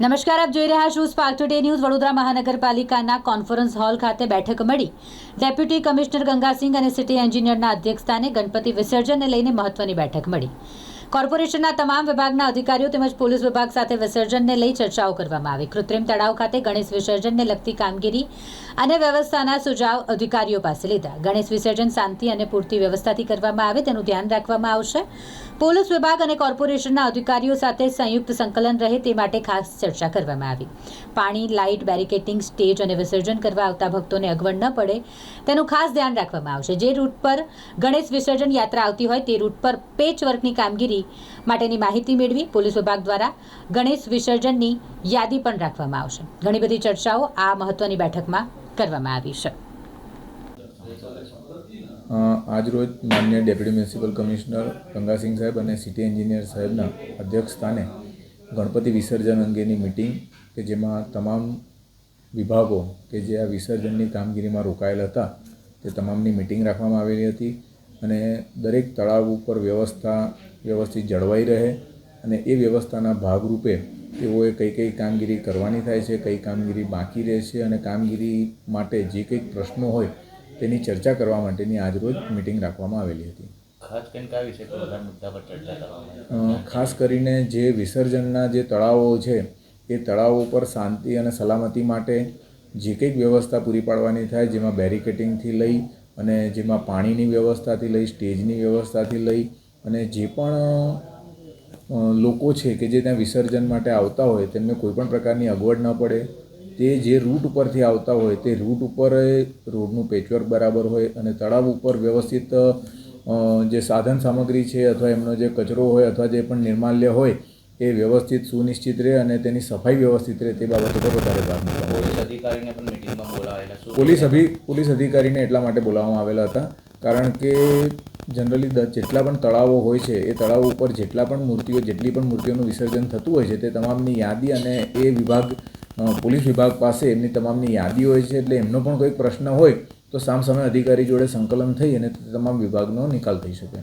નમસ્કાર, આપ જોઈ રહ્યા છો સ્પાર્ક ટુડે ન્યૂઝ વડોદરા મહાનગરપાલિકાના કોન્ફરન્સ હોલ ખાતે બેઠક મળી. ડેપ્યુટી કમિશનર ગંગાસિંહ અને સિટી એન્જિનિયરના અધ્યક્ષસ્થાને ગણપતિ વિસર્જનને લઈને મહત્વની બેઠક મળી. કોર્પોરેશનના તમામ વિભાગના અધિકારીઓ તેમજ પોલીસ વિભાગ સાથે વિસર્જનને લઈ ચર્ચાઓ કરવામાં આવી. કૃત્રિમ તળાવ ખાતે ગણેશ વિસર્જનને લગતી કામગીરી અને વ્યવસ્થાના સુઝાવ અધિકારીઓ પાસે લીધા. ગણેશ વિસર્જન શાંતિ અને પૂરતી વ્યવસ્થાથી કરવામાં આવે તેનું ધ્યાન રાખવામાં આવશે. પોલીસ વિભાગ અને કોર્પોરેશનના અધિકારીઓ સાથે સંયુક્ત સંકલન રહે તે માટે ખાસ ચર્ચા કરવામાં આવી. પાણી, લાઇટ બેરિકેટિંગ સ્ટેજ અને વિસર્જન કરવા આવતા ભક્તોને અગવડ ન પડે તેનું ખાસ ધ્યાન રાખવામાં આવશે. જે રૂટ પર ગણેશ વિસર્જન યાત્રા આવતી હોય તે રૂટ પર પેચ વર્કની કામગીરી માટેની માહિતી મેળવી પોલીસ વિભાગ દ્વારા ગણેશ વિસર્જનની યાદી પણ રાખવામાં આવશે. ઘણી બધી ચર્ચાઓ આ મહત્વની બેઠકમાં કરવામાં આવી છે. આજરોજ માન્ય ડેપ્યુટી મ્યુનિસિપલ કમિશનર ગંગાસિંહ સાહેબ અને સિટી એન્જિનિયર સાહેબના અધ્યક્ષ સ્થાને ગણપતિ વિસર્જન અંગેની મિટિંગ કે જેમાં તમામ વિભાગો કે જે આ વિસર્જનની કામગીરીમાં રોકાયેલા હતા તે તમામની મિટિંગ રાખવામાં આવેલી હતી. અને દરેક તળાવ ઉપર વ્યવસ્થા વ્યવસ્થિત જળવાઈ રહે અને એ વ્યવસ્થાના ભાગરૂપે તેઓએ કઈ કઈ કામગીરી કરવાની થાય છે કઈ કામગીરી બાકી રહેશે અને કામગીરી માટે જે કંઈક પ્રશ્નો હોય તેની ચર્ચા કરવા માટેની આજરોજ મિટિંગ રાખવામાં આવેલી હતી. ખાસ કરીને જે વિસર્જનના જે તળાવો છે એ તળાવો પર શાંતિ અને સલામતી માટે જે કંઈક વ્યવસ્થા પૂરી પાડવાની થાય જેમાં બેરિકેટિંગથી લઈ અને જેમાં પાણીની વ્યવસ્થાથી લઈ, સ્ટેજની વ્યવસ્થાથી લઈ અને જે પણ લોકો છે કે જે ત્યાં વિસર્જન માટે આવતા હોય, તેમને કોઈપણ પ્રકારની અગવડ ન પડે. તે જે રૂટ ઉપરથી આવતા હોય, તે રૂટ ઉપર રોડનું પેચવર્ક બરાબર હોય અને તળાવ ઉપર વ્યવસ્થિત જે સાધન સામગ્રી છે અથવા એમનો જે કચરો હોય અથવા જે પણ નિર્માલ્ય હોય, એ વ્યવસ્થિત સુનિશ્ચિત રહે અને તેની સફાઈ વ્યવસ્થિત રહે તે બાબત ઉપર વધારે ભાર મૂકવા આવે. પોલીસ અધિકારીને પણ મિટિંગમાં બોલાવેલા પોલીસ અભિ, પોલીસ અધિકારીને એટલા માટે બોલાવવામાં આવેલા હતા, કારણ કે જનરલી જેટલા પણ તળાવો હોય છે, એ તળાવ ઉપર જેટલા પણ મૂર્તિઓ, જેટલી પણ મૂર્તિઓનું વિસર્જન થતું હોય છે, તે તમામની યાદી અને એ વિભાગ પોલીસ વિભાગ પાસે એમની તમામની યાદી હોય છે, એટલે એમનો પણ કોઈક પ્રશ્ન હોય, તો સામસામે અધિકારી જોડે સંકલન થઈ અને તમામ વિભાગનો નિકાલ થઈ શકે.